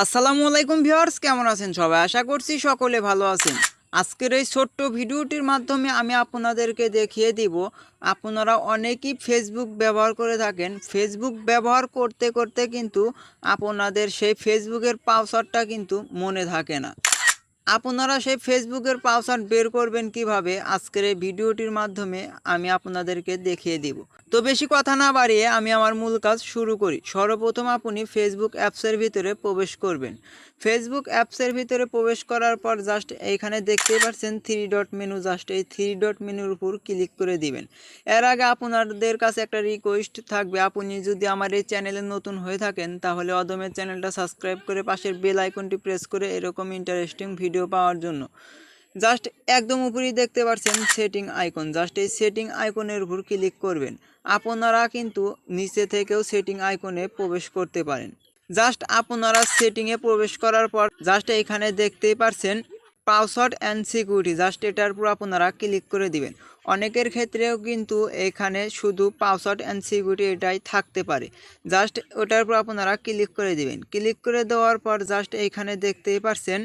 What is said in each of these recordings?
আসসালামু আলাইকুম ভিউয়ার্স, কেমন আছেন সবাই? আশা করছি সকলে ভালো আছেন। আজকের এই ছোট্ট ভিডিওটির মাধ্যমে আমি আপনাদেরকে দেখিয়ে দিব, আপনারা অনেকেই ফেসবুক ব্যবহার করে থাকেন। ফেসবুক ব্যবহার করতে করতে কিন্তু আপনাদের সেই ফেসবুকের পাসওয়ার্ডটা কিন্তু মনে থাকে না। আপনারা সেই ফেসবুকের পাসওয়ার্ড বের করবেন কীভাবে? আজকের এই ভিডিওটির মাধ্যমে আমি আপনাদেরকে দেখিয়ে দিব। তো বেশি কথা না বাড়িয়ে আমি আমার মূল কাজ শুরু করি। সর্বপ্রথম আপনি ফেসবুক অ্যাপসের ভিতরে প্রবেশ করবেন। ফেসবুক অ্যাপসের ভিতরে প্রবেশ করার পর জাস্ট এইখানে দেখতেই পাচ্ছেন থ্রি ডট মেনু জাস্ট এই থ্রি ডট মেনুর উপর ক্লিক করে দিবেন। এর আগে আপনাদের কাছে একটা রিকোয়েস্ট থাকবে। আপনি যদি আমার এই চ্যানেলে নতুন হয়ে থাকেন, তাহলে অদমের চ্যানেলটা সাবস্ক্রাইব করে পাশের বেল আইকনটি প্রেস করে এরকম ইন্টারেস্টিং ভিডিও পাওয়ার জন্য। জাস্ট একদম উপরেই দেখতে পাচ্ছেন সেটিং আইকন জাস্ট এই সেটিং আইকনের উপর ক্লিক করবেন। আপনারা কিন্তু নিচে থেকেও সেটিং আইকনে প্রবেশ করতে পারেন। জাস্ট আপনারা সেটিংয়ে প্রবেশ করার পর জাস্ট এখানে দেখতেই পারছেন পাসওয়ার্ড অ্যান্ড সিকিউরিটি জাস্ট এটার উপর আপনারা ক্লিক করে দিবেন। অনেকের ক্ষেত্রেও কিন্তু এখানে শুধু পাসওয়ার্ড অ্যান্ড সিকিউরিটি এটাই থাকতে পারে। জাস্ট ওটার উপর আপনারা ক্লিক করে দিবেন। ক্লিক করে দেওয়ার পর জাস্ট এখানে দেখতেই পারছেন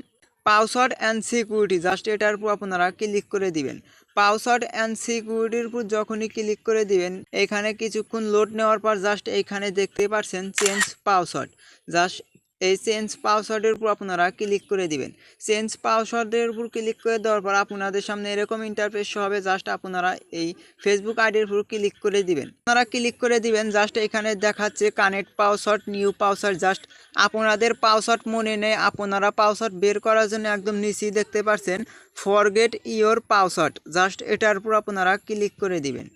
পাসওয়ার্ড অ্যান্ড সিকিউরিটি, জাস্ট এটার উপর আপনারা ক্লিক করে দিবেন। পাসওয়ার্ড অ্যান্ড সিকিউরিটির উপর যখনই ক্লিক করে দিবেন, এখানে কিছুক্ষণ লোড নেওয়ার পর জাস্ট এইখানে দেখতে পাচ্ছেন চেঞ্জ পাসওয়ার্ড জাস্ট এই চেঞ্জ পাসওয়ার্ডের উপর আপনারা ক্লিক করে দিবেন। চেঞ্জ পাসওয়ার্ডের উপর ক্লিক করে দেওয়ার পর আপনাদের সামনে এরকম ইন্টারফেস হবে জাস্ট আপনারা এই ফেসবুক আইডির উপর ক্লিক করে দিবেন। আপনারা ক্লিক করে দিবেন জাস্ট এখানে দেখাচ্ছে connect password new password just আপনাদের পাসওয়ার্ড মনে নেই, আপনারা পাসওয়ার্ড বের করার জন্য একদম নিচেই দেখতে পাচ্ছেন ফরগেট ইওর পাসওয়ার্ড জাস্ট এটার উপর আপনারা ক্লিক করে দিবেন।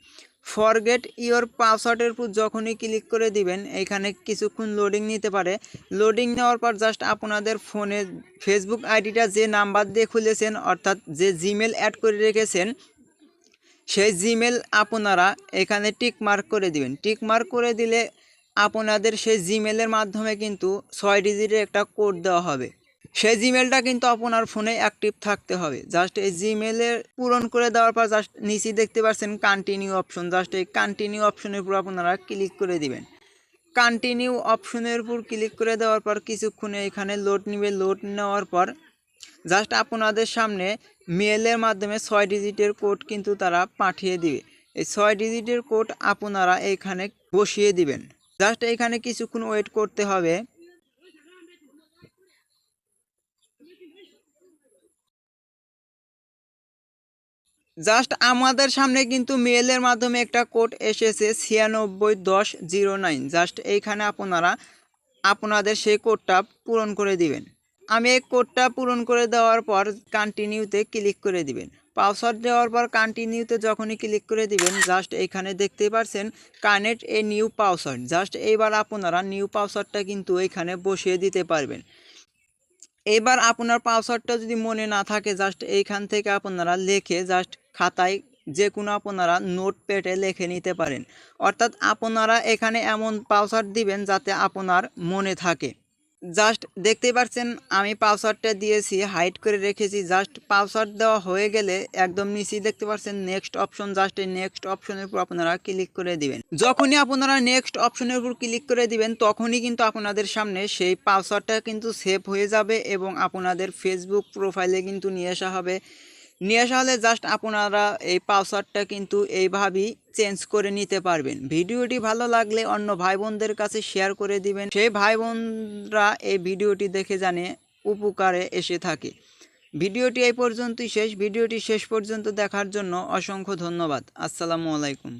ফরগেট ইওর পাসওয়ার্ডের উপর যখনই ক্লিক করে দিবেন, এখানে কিছুক্ষণ লোডিং নিতে পারে। লোডিং নেওয়ার পর জাস্ট আপনাদের ফোনে ফেসবুক আইডিটা যে নাম্বার দিয়ে খুলেছেন, অর্থাৎ যে জিমেল অ্যাড করে রেখেছেন, সেই জিমেল আপনারা এখানে টিক মার্ক করে দিবেন। টিক মার্ক করে দিলে আপনাদের সেই জিমেলের মাধ্যমে কিন্তু ছয় ডিজিটের একটা কোড দেওয়া হবে। সেই জিমেলটা কিন্তু আপনার ফোনে অ্যাক্টিভ থাকতে হবে। জাস্ট এই জিমেলের পূরণ করে দেওয়ার পর জাস্ট নিচে দেখতে পাচ্ছেন কন্টিনিউ অপশন জাস্ট এই কন্টিনিউ অপশনের উপর আপনারা ক্লিক করে দিবেন। কন্টিনিউ অপশনের উপর ক্লিক করে দেওয়ার পর কিছুক্ষণে এখানে লোড নিবে। লোড নেওয়ার পর জাস্ট আপনাদের সামনে মেলের মাধ্যমে ছয় ডিজিটের কোড কিন্তু তারা পাঠিয়ে দিবে। এই ছয় ডিজিটের কোড আপনারা এইখানে বসিয়ে দিবেন। জাস্ট এইখানে কিছুক্ষণ ওয়েট করতে হবে। জাস্ট আমাদের সামনে কিন্তু মেলের মাধ্যমে একটা কোড এসেছে ছিয়ানব্বই দশ জিরো নাইন জাস্ট এইখানে আপনারা, আপনাদের সেই কোডটা পূরণ করে দিবেন। আমি এই কোডটা পূরণ করে দেওয়ার পর কন্টিনিউতে ক্লিক করে দিবেন। পাসওয়ার্ড দেওয়ার পর কন্টিনিউতে যখনই ক্লিক করে দিবেন জাস্ট এখানে দেখতে পারছেন connect a new password just এইবার আপনারা নিউ পাসওয়ার্ডটা কিন্তু এখানে বসিয়ে দিতে পারবেন। এবার আপনার পাসওয়ার্ডটা যদি মনে না থাকে জাস্ট এইখান থেকে আপনারা লেখে জাস্ট খাতায় যে কোনো আপনারা নোট পেটে লিখে নিতে পারেন। অর্থাৎ আপনারা এখানে এমন পাসওয়ার্ড দিবেন যাতে আপনার মনে থাকে। জাস্ট দেখতেই পাচ্ছেন, আমি পাসওয়ার্ডটা দিয়েছি, হাইড করে রেখেছি, জাস্ট পাসওয়ার্ড দেওয়া হয়ে গেলে একদম নিচেই দেখতে পাচ্ছেন, নেক্সট অপশন, জাস্ট এই নেক্সট অপশনের উপর আপনারা ক্লিক করে দিবেন। যখনই আপনারা নেক্সট অপশনের উপর ক্লিক করে দিবেন, তখনই কিন্তু আপনাদের সামনে সেই পাসওয়ার্ডটা কিন্তু সেভ হয়ে যাবে এবং আপনাদের ফেসবুক প্রোফাইলে কিন্তু নিয়ে আসা হবে। নিয়ে আসা হলে জাস্ট আপনারা এই পাসওয়ার্ডটা কিন্তু এইভাবেই চেঞ্জ করে নিতে পারবেন। ভিডিওটি ভালো লাগলে অন্য ভাই বোনদের কাছে শেয়ার করে দিবেন। সেই ভাই বোনরা এই ভিডিওটি দেখে জানে উপকারে এসে থাকে। ভিডিওটি এই পর্যন্তই শেষ। ভিডিওটি শেষ পর্যন্ত দেখার জন্য অসংখ্য ধন্যবাদ। আসসালামু আলাইকুম।